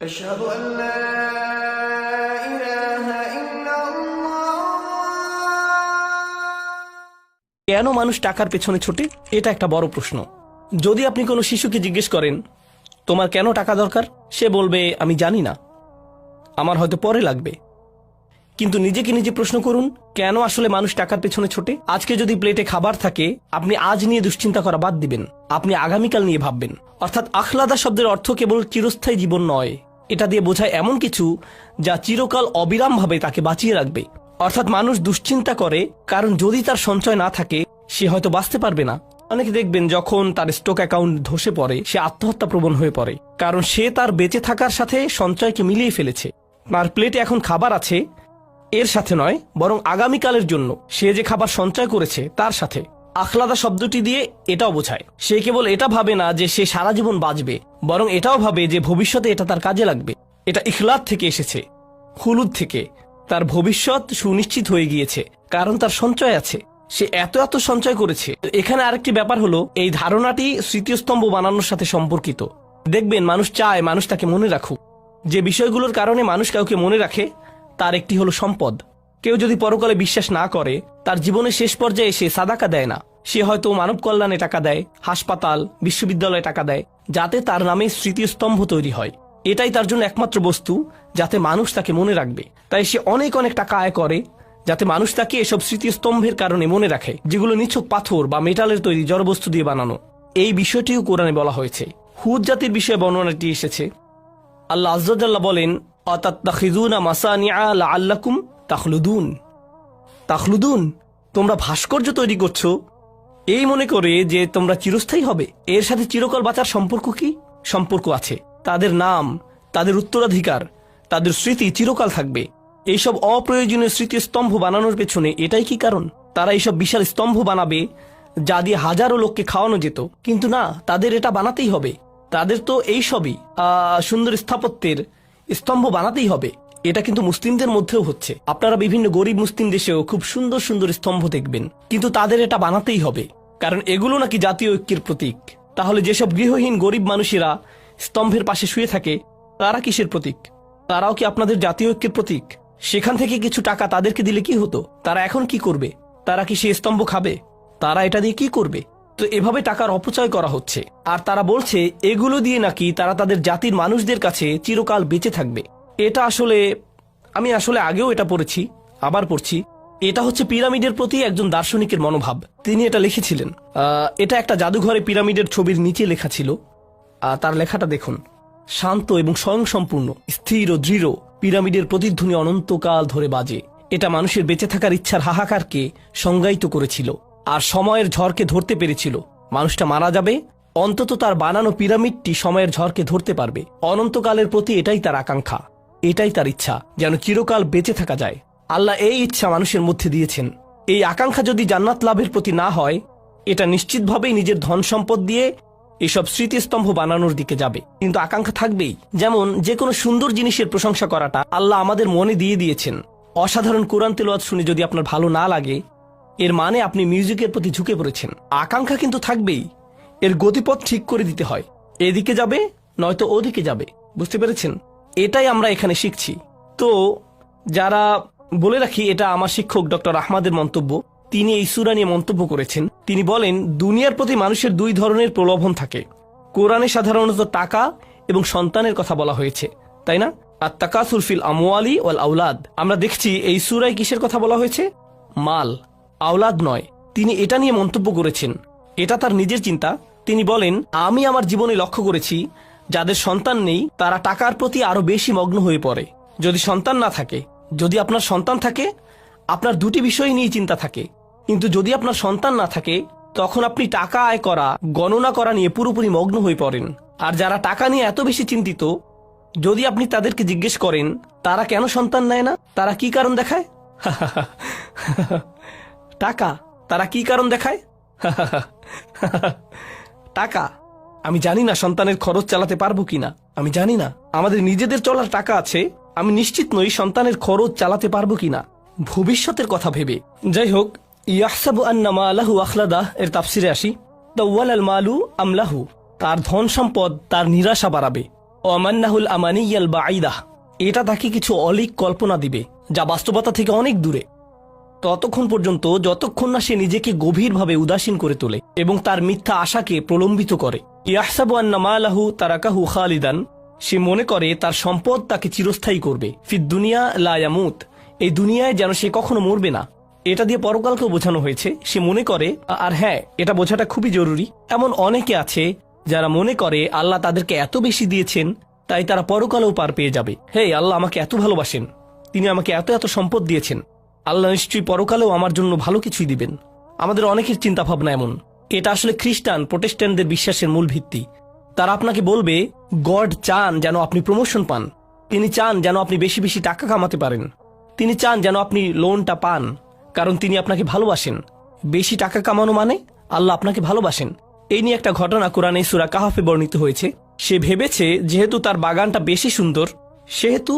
أشهد أن لا إله إلا الله কেন মানুষ টাকার পেছনে ছোটে এটা একটা বড় প্রশ্ন যদি আপনি কোনো শিশুকে জিজ্ঞেস করেন তোমার কেন টাকা দরকার সে বলবে আমি জানি না আমার হয়তো পরে লাগবে কিন্তু নিজেকে নিজে প্রশ্ন করুন কেন আসলে মানুষ টাকার পেছনে ছোটে আজকে যদি প্লেটে খাবার থাকে আপনি আজ নিয়ে দুশ্চিন্তা করা বাদ দিবেন আপনি আগামীকাল নিয়ে ভাববেন অর্থাৎ আখলাদা শব্দের অর্থ কেবল চিরস্থায়ী জীবন নয় এটা দিয়ে বোঝায় এমন কিছু যা চিরকাল অবিরামভাবে তাকে বাঁচিয়ে রাখবে। অর্থাৎ মানুষ দুশ্চিন্তা করে, কারণ যদি তার সঞ্চয় না থাকে, সে হয়তো বাঁচতে পারবে না। অনেকে দেখবেন যখন তার স্টক অ্যাকাউন্ট ধসে পড়ে, সে আত্মহত্যা প্রবণ হয়ে পড়ে, কারণ সে তার বেঁচে থাকার সাথে সঞ্চয়কে মিলিয়ে ফেলেছে। তার প্লেটে এখন খাবার আছে, এর সাথে নয়, বরং আগামীকালের জন্য। সে যে খাবার সঞ্চয় করেছে, তার সাথে। আখলাদা শব্দটি দিয়ে এটাও বোঝায়। সে কেবল এটা ভাবে না যে সে সারা জীবন বাঁচবে। বরং এটাও ভাবে যে ভবিষ্যতে এটা তার কাজে লাগবে। এটা ইখলাদ থেকে এসেছে হুলুদ থেকে। তার ভবিষ্যৎ সুনিশ্চিত হয়ে গিয়েছে, কারণ তার সঞ্চয় আছে। সে এত এত সঞ্চয় করেছে। এখানে আরেকটি ব্যাপার হলো, এই ধারণাটি স্মৃতিস্তম্ভ বানানোর সাথে সম্পর্কিত। দেখবেন, মানুষ চায় মানুষ তাকে মনে রাখুক। যে বিষয়গুলোর কারণে মানুষ কাউকে মনে রাখে, তার একটি হলো সম্পদ। কেউ যদি পরকালে বিশ্বাস না করে, তার জীবনের শেষ পর্যায়ে সে সাদাকা দেয় না। সে হয়তো মানব কল্যাণে টাকা দেয়, হাসপাতাল, বিশ্ববিদ্যালয়ে টাকা দেয় যাতে তার নামে স্মৃতিস্তম্ভ তৈরি হয়। এটাই তার জন্য একমাত্র বস্তু যাতে মানুষ তাকে মনে রাখবে। তাই সে অনেক অনেক টাকা আয় করে যাতে মানুষ তাকে এসব স্মৃতিস্তম্ভের কারণে মনে রাখে, যেগুলো নিছক পাথর বা মেটালের তৈরি জড়বস্তু দিয়ে বানানো। এই বিষয়টিও কোরআনে বলা হয়েছে। হুদ জাতির বিষয়ে বর্ণনাটি এসেছে। আল্লাহ আজ্জাল্লাহ বলেন অতাত্তাখিজুনা মাসানিয়া লাআল্লাকুম তাখলুদুন। তাখলুদুন, তোমরা ভাস্কর্য তৈরি করছ এই মনে করে যে তোমরা চিরস্থায়ী হবে। এর সাথে চিরকাল বাঁচার সম্পর্ক কি? সম্পর্ক আছে। তাদের নাম, তাদের উত্তরাধিকার, তাদের স্মৃতি চিরকাল থাকবে। এইসব অপ্রয়োজনীয় স্মৃতিস্তম্ভ বানানোর পেছনে এটাই কি কারণ? তারা এইসব বিশাল স্তম্ভ বানাবে, যা দিয়ে হাজারো লোককে খাওয়ানো যেত। কিন্তু না, তাদের এটা বানাতেই হবে। তাদের তো এই সবই সুন্দর স্থাপত্যের স্তম্ভ বানাতেই হবে। এটা কিন্তু মুসলিমদের মধ্যেও হচ্ছে। আপনারা বিভিন্ন গরিব মুসলিম দেশেও খুব সুন্দর সুন্দর স্তম্ভ দেখবেন। কিন্তু তাদের এটা বানাতেই হবে। কারণ এগুলো নাকি জাতীয় ঐক্যের প্রতীক। তাহলে যেসব গৃহহীন গরিব মানুষেরা স্তম্ভের পাশে শুয়ে থাকে, তারা কিসের প্রতীক? তারাও কি আপনাদের জাতীয় ঐক্যের প্রতীক? সেখান থেকে কিছু টাকা তাদেরকে দিলে কি হতো? তারা এখন কি করবে? তারা কি সে স্তম্ভ খাবে? তারা এটা দিয়ে কি করবে? তো এভাবে টাকার অপচয় করা হচ্ছে। আর তারা বলছে, এগুলো দিয়ে নাকি তারা তাদের জাতির মানুষদের কাছে চিরকাল বেঁচে থাকবে। এটা আসলে, আমি আসলে আগেও এটা পড়েছি, আবার পড়ছি। এটা হচ্ছে পিরামিডের প্রতি একজন দার্শনিকের মনোভাব। তিনি এটা লিখেছিলেন। এটা একটা জাদুঘরে পিরামিডের ছবির নিচে লেখা ছিল। তার লেখাটা দেখুন। শান্ত এবং স্বয়ংসম্পূর্ণ, স্থির ও দৃঢ়, পিরামিডের প্রতিধ্বনি অনন্তকাল ধরে বাজে। এটা মানুষের বেঁচে থাকার ইচ্ছার হাহাকারকে সংজ্ঞায়িত করেছিল আর সময়ের ঝড়কে ধরতে পেরেছিল। মানুষটা মারা যাবে, অন্তত তার বানানো পিরামিডটি সময়ের ঝড়কে ধরতে পারবে। অনন্তকালের প্রতি এটাই তার আকাঙ্ক্ষা। এটাই তার ইচ্ছা, যেন চিরকাল বেঁচে থাকা যায়। আল্লাহ এই ইচ্ছা মানুষের মধ্যে দিয়েছেন। এই আকাঙ্ক্ষা যদি জান্নাত লাভের প্রতি না হয়, এটা নিশ্চিতভাবেই নিজের ধন সম্পদ দিয়ে এসব স্মৃতিস্তম্ভ বানানোর দিকে যাবে। কিন্তু আকাঙ্ক্ষা থাকবেই। যেমন যে কোনো সুন্দর জিনিসের প্রশংসা করাটা আল্লাহ আমাদের মনে দিয়ে দিয়েছেন। অসাধারণ কোরআন তেলোয়াত শুনে যদি আপনার ভালো না লাগে, এর মানে আপনি মিউজিকের প্রতি ঝুঁকে পড়েছেন। আকাঙ্ক্ষা কিন্তু থাকবেই। এর গতিপথ ঠিক করে দিতে হয়। এদিকে যাবে, নয়তো ওদিকে যাবে। বুঝতে পেরেছেন? এটাই আমরা এখানে শিখছি। তো যারা বলে রাখি, এটা আমার শিক্ষক ডক্টর আহমাদের মন্তব্য। তিনি এই সুরা নিয়ে মন্তব্য করেছেন। তিনি বলেন, দুনিয়ার প্রতি মানুষের দুই ধরনের প্রলোভন থাকে। কোরআনে সাধারণত টাকা এবং সন্তানের কথা বলা হয়েছে, তাই না? আর তাকাসুর ফিল আমওয়ালি ওয়াল আউলাদ আমরা দেখছি, এই সুরায় কিসের কথা বলা হয়েছে? মাল, আওলাদ নয়। তিনি এটা নিয়ে মন্তব্য করেছেন। এটা তার নিজের চিন্তা। তিনি বলেন, আমি আমার জীবনে লক্ষ্য করেছি, যাদের সন্তান নেই, তারা টাকার প্রতি আরও বেশি মগ্ন হয়ে পড়ে। যদি সন্তান না থাকে যদি আপনার সন্তান থাকে, আপনার দুটি বিষয় নিয়ে চিন্তা থাকে। কিন্তু যদি আপনার সন্তান না থাকে, তখন আপনি টাকা আয় করা, গণনা করা নিয়ে পুরোপুরি মগ্ন হয়ে পড়েন। আর যারা টাকা নিয়ে এত বেশি চিন্তিত, যদি আপনি তাদেরকে জিজ্ঞেস করেন, তারা কেন সন্তান নেয় না? তারা কি কারণ দেখায়? টাকা? তারা কি কারণ দেখায়? টাকা? আমি জানি না সন্তানের খরচ চালাতে পারব কিনা। আমি জানি না। আমাদের নিজেদের চলার টাকা আছে আমি নিশ্চিত নই সন্তানের খরচ চালাতে পারব কিনা। ভবিষ্যতের কথা ভেবে। যাই হোক ইয়াহসাবু আন্নামা আলাহু আখলাদা এর তাফসিরে আসি। দাওয়াল আল মালু আমলাহু, তার ধন সম্পদ তার নিরাশা বাড়াবে। অমান্নাহুল আমানিয়াল বাঈদাহ, এটা তাকে কিছু অলিক কল্পনা দিবে, যা বাস্তবতা থেকে অনেক দূরে। ততক্ষণ পর্যন্ত যতক্ষণ না সে নিজেকে গভীরভাবে উদাসীন করে তোলে এবং তার মিথ্যা আশাকে প্রলম্বিত করে। ইয়াহসাবু আন্না মালাহু তারাকাহু খালিদান সে মনে করে তার সম্পদ তাকে চিরস্থায়ী করবে। ফিদ দুনিয়া লায়ামুত এই দুনিয়ায় যেন সে কখনো মরবে না। এটা দিয়ে পরকালকেও বোঝানো হয়েছে, সে মনে করে, আর হ্যাঁ এটা বোঝাটা খুবই জরুরি। এমন অনেকে আছে যারা মনে করে, আল্লাহ তাদেরকে এত বেশি দিয়েছেন, তাই তারা পরকালেও পার পেয়ে যাবে। হে, আল্লাহ আমাকে এত ভালোবাসেন। তিনি আমাকে এত এত সম্পদ দিয়েছেন। আল্লাহ নিশ্চয়ই পরকালেও আমার জন্য ভালো কিছুই দিবেন। আমাদের অনেকের চিন্তা ভাবনা এমন। এটা আসলে খ্রিস্টান প্রোটেস্ট্যান্টদের বিশ্বাসের মূল ভিত্তি। তারা আপনাকে বলবে, গড চান যেন আপনি প্রমোশন পান। তিনি চান যেন আপনি বেশি বেশি টাকা কামাতে পারেন। তিনি চান যেন আপনি লোনটা পান, কারণ তিনি আপনাকে ভালোবাসেন। বেশি টাকা কামানো মানে আল্লাহ আপনাকে ভালোবাসেন। এই নিয়ে একটা ঘটনা কোরআনে সুরা কাহাফে বর্ণিত হয়েছে। সে ভেবেছে যেহেতু তার বাগানটা বেশি সুন্দর, সেহেতু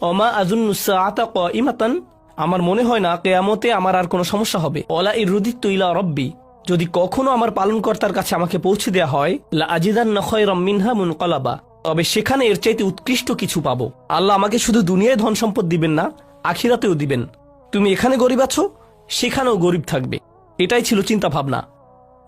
অমা আজুন্নুসাআতা ইমাতান আমার মনে হয় না কেয়ামতে আমার আর কোনো সমস্যা হবে। অলা ইরুদিত ইলা রব্বি যদি কখনো আমার পালনকর্তার কাছে আমাকে পৌঁছে দেওয়া হয়, লা আজিদান নখয় রমিনহা মুনকলাবা। তবে সেখানে এর চাইতে উৎকৃষ্ট কিছু পাবো। আল্লাহ আমাকে শুধু দুনিয়ায় ধন সম্পদ দিবেন না, আখিরাতেও দিবেন। তুমি এখানে গরিব আছো, সেখানেও গরিব থাকবে। এটাই ছিল চিন্তা ভাবনা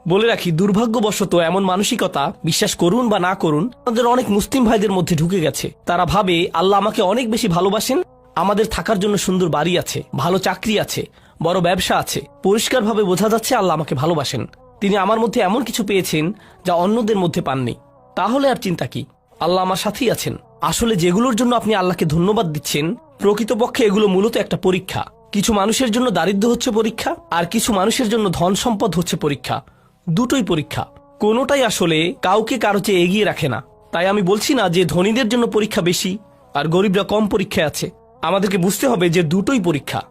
বলে রাখি, দুর্ভাগ্যবশত এমন মানসিকতা বিশ্বাস করুন বা না করুন, আমাদের অনেক মুসলিম ভাইদের মধ্যে ঢুকে গেছে। তারা ভাবে, আল্লাহ আমাকে অনেক বেশি ভালোবাসেন, আমাদের থাকার জন্য সুন্দর বাড়ি আছে, ভালো চাকরি আছে বড় ব্যবসা আছে। পরিষ্কারভাবে বোঝা যাচ্ছে আল্লাহ আমাকে ভালোবাসেন। তিনি আমার মধ্যে এমন কিছু পেয়েছেন যা অন্যদের মধ্যে পাননি। তাহলে আর চিন্তা কি? আল্লাহ আমার সাথেই আছেন। আসলে যেগুলোর জন্য আপনি আল্লাহকে ধন্যবাদ দিচ্ছেন, প্রকৃতপক্ষে এগুলো মূলত একটা পরীক্ষা। কিছু মানুষের জন্য দারিদ্র হচ্ছে পরীক্ষা, আর কিছু মানুষের জন্য ধন সম্পদ হচ্ছে পরীক্ষা। দুটোই পরীক্ষা। কোনোটাই আসলে কাউকে কারও চেয়ে এগিয়ে রাখে না। তাই আমি বলছি না যে ধনীদের জন্য পরীক্ষা বেশি, আর গরিবরা কম পরীক্ষায় আছে। আমাদেরকে বুঝতে হবে যে দুটোই পরীক্ষা।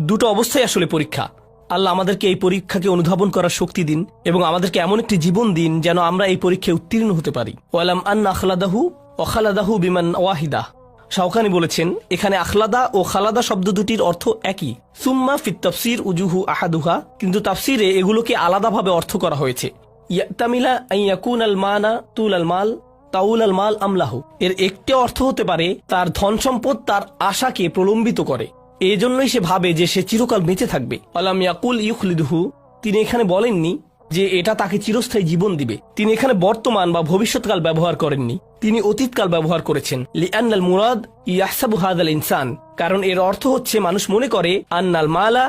দুটো অবস্থায় আসলে পরীক্ষা। আল্লাহ আমাদেরকে এই পরীক্ষাকে অনুধাবন করার শক্তি দিন এবং আমাদেরকে এমন একটি জীবন দিন যেন আমরা এই পরীক্ষায় উত্তীর্ণ হতে পারি। ওয়ালাম আন্না আখলাদাহু অখালাদাহু বিমান ওয়াহিদা। শাওকানি বলেছেন, এখানে আখলাদা ও খালাদা শব্দ দুটির অর্থ একই। সুম্মা ফিত তফসির উজুহু আহাদুহা। কিন্তু তাফসিরে এগুলোকে আলাদাভাবে অর্থ করা হয়েছে। ইয়াতামিলা আইয়াকুন আল মানা তুল আল মাল তাউল আল মাল আমলাহু। এর একটি অর্থ হতে পারে, তার ধন সম্পদ তার আশাকে প্রলম্বিত করে। এজন্যই সে ভাবে যে সে চিরকাল বেঁচে থাকবে। আলাম ইয়াকুল ইউখলিদহু, তিনি এখানে বলেননি যে এটা তাকে চিরস্থায়ী জীবন দিবে। তিনি এখানে বর্তমান বা ভবিষ্যৎকাল ব্যবহার করেননি। তিনি অতীতকাল ব্যবহার করেছেন। লিআন্নাল মুরাদ ইয়াহসাবু হাদাল ইনসান, কারণ এর অর্থ হচ্ছে মানুষ মনে করে, আন্নাল মালা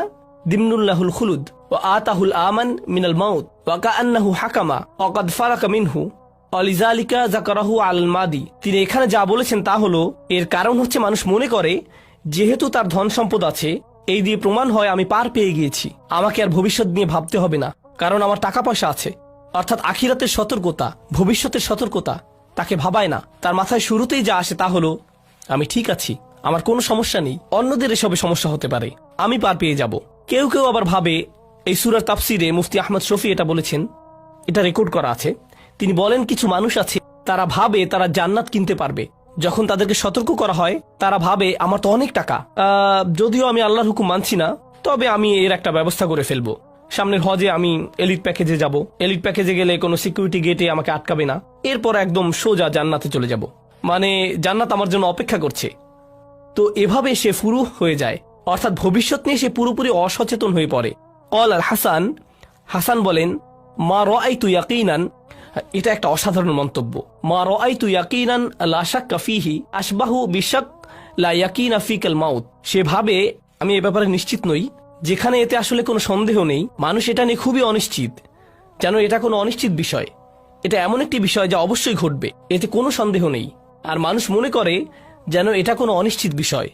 দিমনুল্লাহুল খুলুদ ও আতাহুল আমান মিনাল মাউত ওয়াকা আন্নাহু হাকামা অকাদ ফারাকা মিনহু। অলিজালিকা জাকারাহু আল মাদি, তিনি এখানে যা বলেছেন তা হলো, এর কারণ হচ্ছে মানুষ মনে করে যেহেতু তার ধন সম্পদ আছে, এই দিয়ে প্রমাণ হয় আমি পার পেয়ে গিয়েছি। আমাকে আর ভবিষ্যৎ নিয়ে ভাবতে হবে না, কারণ আমার টাকা পয়সা আছে। অর্থাৎ আখিরাতের সতর্কতা, ভবিষ্যতের সতর্কতা, তাকে ভাবায় না। তার মাথায় শুরুতেই যা আসে তা হলো, আমি ঠিক আছি, আমার কোনো সমস্যা নেই। অন্যদের এসবে সমস্যা হতে পারে, আমি পার পেয়ে যাব। কেউ কেউ আবার ভাবে, এই সুরার তাফসিরে মুফতি আহমদ শফি এটা বলেছেন, এটা রেকর্ড করা আছে। তিনি বলেন, কিছু মানুষ আছে, তারা ভাবে তারা জান্নাত কিনতে পারবে। যখন তাদেরকে সতর্ক করা হয়, তারা ভাবে, আমার তো অনেক টাকা। যদিও আমি আল্লাহর হুকুম মানছি না, তবে আমি এর একটা ব্যবস্থা করে ফেলব। সামনের হজে আমি এলিট প্যাকেজে যাব। এলিট প্যাকেজে গেলে কোনো সিকিউরিটি গেটে আমাকে আটকাবে না। এরপর একদম সোজা জান্নাতে চলে যাব। মানে জান্নাত আমার জন্য অপেক্ষা করছে। তো এভাবে সে ফুরু হয়ে যায়। অর্থাৎ ভবিষ্যৎ নিয়ে সে পুরোপুরি অসচেতন হয়ে পড়ে। অল আল হাসান হাসান বলেন, মা রাই তু ইয়াকিনান এটা একটা অসাধারণ মন্তব্য। মা রাই তু ইয়াকিনান লা শাক্কা ফিহি আশবাহু বিশাক লা ইয়াকিনা ফিকাল মাউত। সে ভাবে, আমি এ ব্যাপারে নিশ্চিত নই, যেখানে এতে আসলে কোনো সন্দেহ নেই, মানুষ এটা নিয়ে খুবই অনিশ্চিত। যেন এটা কোনো অনিশ্চিত বিষয়। এটা এমন একটি বিষয় যা অবশ্যই ঘটবে, এতে কোনো সন্দেহ নেই। আর মানুষ মনে করে যেন এটা কোনো অনিশ্চিত বিষয়।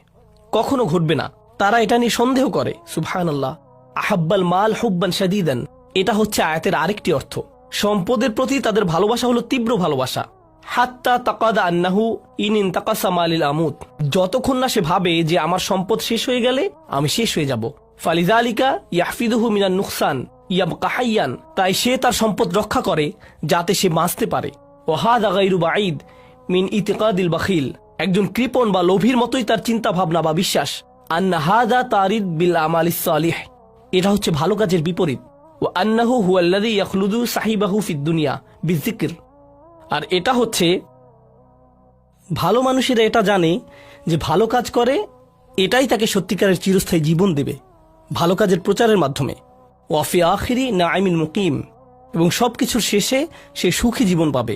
কখনো ঘটবে না। তারা এটা নিয়ে সন্দেহ করে। সুবহান আল্লাহ আহাব্বাল মাল হুব্বান শাদিদান। এটা হচ্ছে আয়াতের আরেকটি অর্থ। সম্পদের প্রতি তাদের ভালোবাসা হলো তীব্র ভালোবাসা। হাত্তা তাকাদা আন্নাহু ইনিন তাকাসা মালিল আমুত। যতক্ষণ না সে ভাবে যে আমার সম্পদ শেষ হয়ে গেলে আমি শেষ হয়ে যাব। ফালিদা আলিকা ইয়াহফিদুহু মিনান নুকসান ইয়াব কাহাইয়ান তাই সে তার সম্পদ রক্ষা করে যাতে সে বাঁচতে পারে। ওহাদ আগাইরু বাঈদ মিন ইতিকাদিল বাখিল। একজন কৃপণ বা লোভীর মতোই তার চিন্তা ভাবনা বা বিশ্বাস। আন্না হাদা তারিদ বিল আমাল এটা হচ্ছে ভালো কাজের বিপরীত। ইয়াখলুদু আর এটা হচ্ছে, ভালো মানুষেরা এটা জানে যে ভালো কাজ করে, এটাই তাকে সত্যিকারের চিরস্থায়ী জীবন দেবে, ভালো কাজের প্রচারের মাধ্যমে। ওয়াফি আখিরি না আইমিন মুকিম। এবং সবকিছুর শেষে সে সুখী জীবন পাবে।